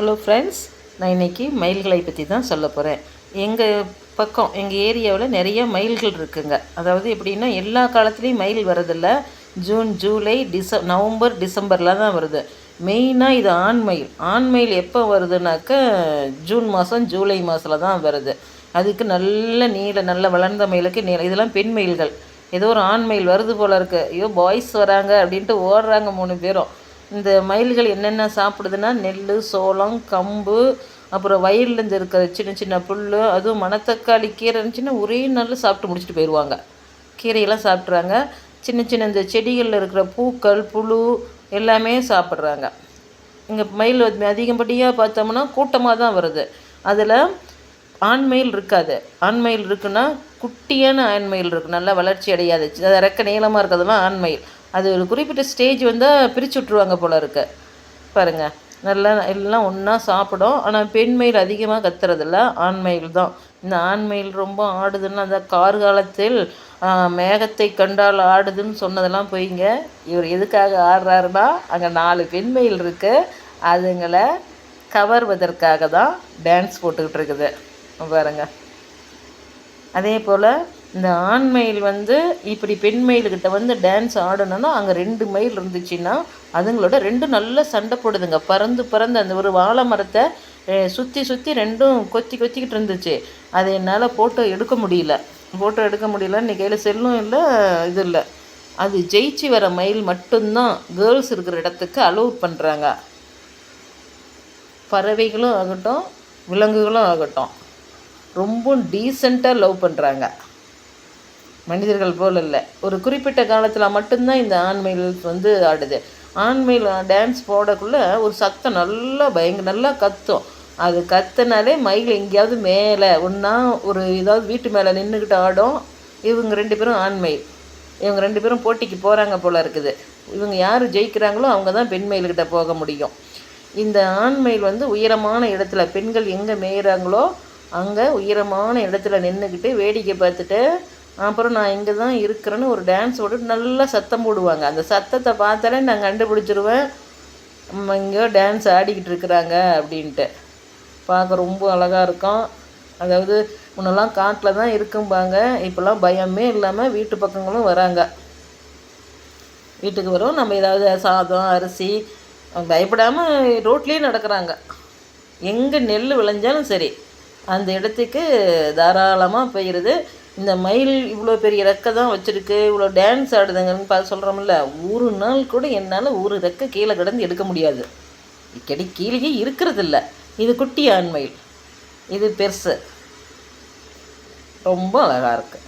Hello friends நான் இன்றைக்கி மயில்களை பற்றி தான் சொல்ல போகிறேன் எங்கள் பக்கம் எங்கள் ஏரியாவில் நிறைய மயில்கள் இருக்குங்க. அதாவது எப்படின்னா எல்லா காலத்துலேயும் மயில் வரதில்ல ஜூன் ஜூலை டிச நவம்பர் டிசம்பரில் தான் வருது. மெயினாக இது ஆண் மயில். ஆண் மயில் எப்போ வருதுனாக்க ஜூன் மாதம் ஜூலை மாதத்தில் தான் வருது. அதுக்கு நல்ல நீல நல்ல வளர்ந்த மயிலுக்கு நீல இதெல்லாம் பெண் மயில்கள். ஏதோ ஒரு ஆண் மயில் வருது போல் இருக்குது ஐயோ பாய்ஸ் வராங்க அப்படின்ட்டு ஓடுறாங்க மூணு பேரும். இந்த மயில்கள் என்னென்ன சாப்பிடுதுன்னா நெல் சோளம் கம்பு அப்புறம் வயல்லேருந்து இருக்கிற சின்ன சின்ன புல் அதுவும் மணத்தக்காளி கீரை இருந்துச்சுன்னா ஒரே நாளில் சாப்பிட்டு முடிச்சுட்டு போயிடுவாங்க. கீரையெல்லாம் சாப்பிட்றாங்க. சின்ன சின்ன இந்த செடிகளில் இருக்கிற பூக்கள் புழு எல்லாமே சாப்பிட்றாங்க. இங்கே மயில் அதிகப்படியாக பார்த்தோம்னா கூட்டமாக தான் வருது. அதில் ஆண் மயில் இருக்காது. ஆண் மயில் இருக்குன்னா குட்டியான ஆண் மயில் இருக்குது நல்லா வளர்ச்சி அடையாது அது ரெக்க நீளமாக இருக்கிறதுலாம் ஆண் மயில். அது ஒரு குறிப்பிட்ட ஸ்டேஜ் வந்தால் பிரித்து விட்ருவாங்க போல இருக்கு. பாருங்கள் நல்லா எல்லாம் ஒன்றா சாப்பிடும். ஆனால் பெண் மயில் அதிகமாக கத்துறதில்ல. ஆண் மயில் தான். இந்த ஆண் மயில் ரொம்ப ஆடுதுன்னா அந்த கார்காலத்தில் மேகத்தை கண்டால் ஆடுதுன்னு சொன்னதெல்லாம் போய்ங்க. இவர் எதுக்காக ஆடுறாருன்னா அங்கே நாலு பெண் மயில் இருக்குது அதுங்களை கவர்வதற்காக தான் டான்ஸ் போட்டுக்கிட்டு இருக்குது. பாருங்க. அதே போல் இந்த ஆண் மயில் வந்து இப்படி பெண் மயில்கிட்ட வந்து டான்ஸ் ஆடணும்னா அங்கே ரெண்டு மயில் இருந்துச்சுன்னா அதுங்களோட ரெண்டும் நல்லா சண்டை போடுதுங்க. பறந்து பறந்து அந்த ஒரு வாழை மரத்தை சுற்றி சுற்றி ரெண்டும் கொத்தி கொத்திக்கிட்டு இருந்துச்சு. அதை என்னால் ஃபோட்டோ எடுக்க முடியல. ஃபோட்டோ எடுக்க முடியல இன்றைக்கி கையில் செல்லும் இல்லை இது இல்லை. அது ஜெயிச்சு வர மயில் மட்டும்தான் கேர்ள்ஸ் இருக்கிற இடத்துக்கு அலோவ் பண்ணுறாங்க பறவைகளும் ஆகட்டும் விலங்குகளும் ஆகட்டும். ரொம்ப டீசெண்டாக லவ் பண்ணுறாங்க மனிதர்கள் போல் இல்லை ஒரு குறிப்பிட்ட காலத்தில் மட்டும்தான் இந்த ஆண்மையில் வந்து ஆடுது. ஆண்மையில் டான்ஸ் போடக்குள்ளே ஒரு சத்தம் நல்லா பயங்கர நல்லா கத்தும். அது கத்துனாலே மயில் எங்கேயாவது மேலே ஒன்றா ஒரு ஏதாவது வீட்டு மேலே நின்றுக்கிட்டு ஆடும். இவங்க ரெண்டு பேரும் ஆண்மயில் இவங்க ரெண்டு பேரும் போட்டிக்கு போகிறாங்க போல் இருக்குது. இவங்க யார் ஜெயிக்கிறாங்களோ அவங்க தான் பெண் மயில்கிட்ட போக முடியும். இந்த ஆண்மயில் வந்து உயரமான இடத்துல பெண்கள் எங்கே மேயிறாங்களோ அங்கே உயரமான இடத்துல நின்றுக்கிட்டு வேடிக்கை பார்த்துட்டு அப்புறம் நான் இங்கே தான் இருக்கிறேன்னு ஒரு டான்ஸ் போட்டு நல்லா சத்தம் போடுவாங்க. அந்த சத்தத்தை பார்த்தாலே நான் கண்டுபிடிச்சிருவேன். இங்கே டான்ஸ் ஆடிக்கிட்டு இருக்கிறாங்க அப்படின்ட்டு. பார்க்க ரொம்ப அழகாக இருக்கும். அதாவது முன்னெல்லாம் காட்டில் தான் இருக்கும்பாங்க. இப்போல்லாம் பயமே இல்லாமல் வீட்டு பக்கங்களும் வராங்க. வீட்டுக்கு வரும். நம்ம ஏதாவது சாதம் அரிசி பயப்படாமல் ரோட்லேயே நடக்கிறாங்க. எங்கே நெல் விளைஞ்சாலும் சரி அந்த இடத்துக்கு தாராளமாக போயிடுது இந்த மயில் இவ்வளோ பெரிய ரெக்கை தான் வச்சுருக்கு இவ்வளோ டான்ஸ் ஆடுதுங்கன்னு பார்த்து சொல்கிறோம்ல ஒரு நாள் கூட என்னால் ஒரு ரெக்கை கீழே கிடந்து எடுக்க முடியாது. இக்கடி கீழே இருக்கிறதில்ல. இது குட்டி ஆண்மயில் இது பெருசு. ரொம்ப அழகாக இருக்குது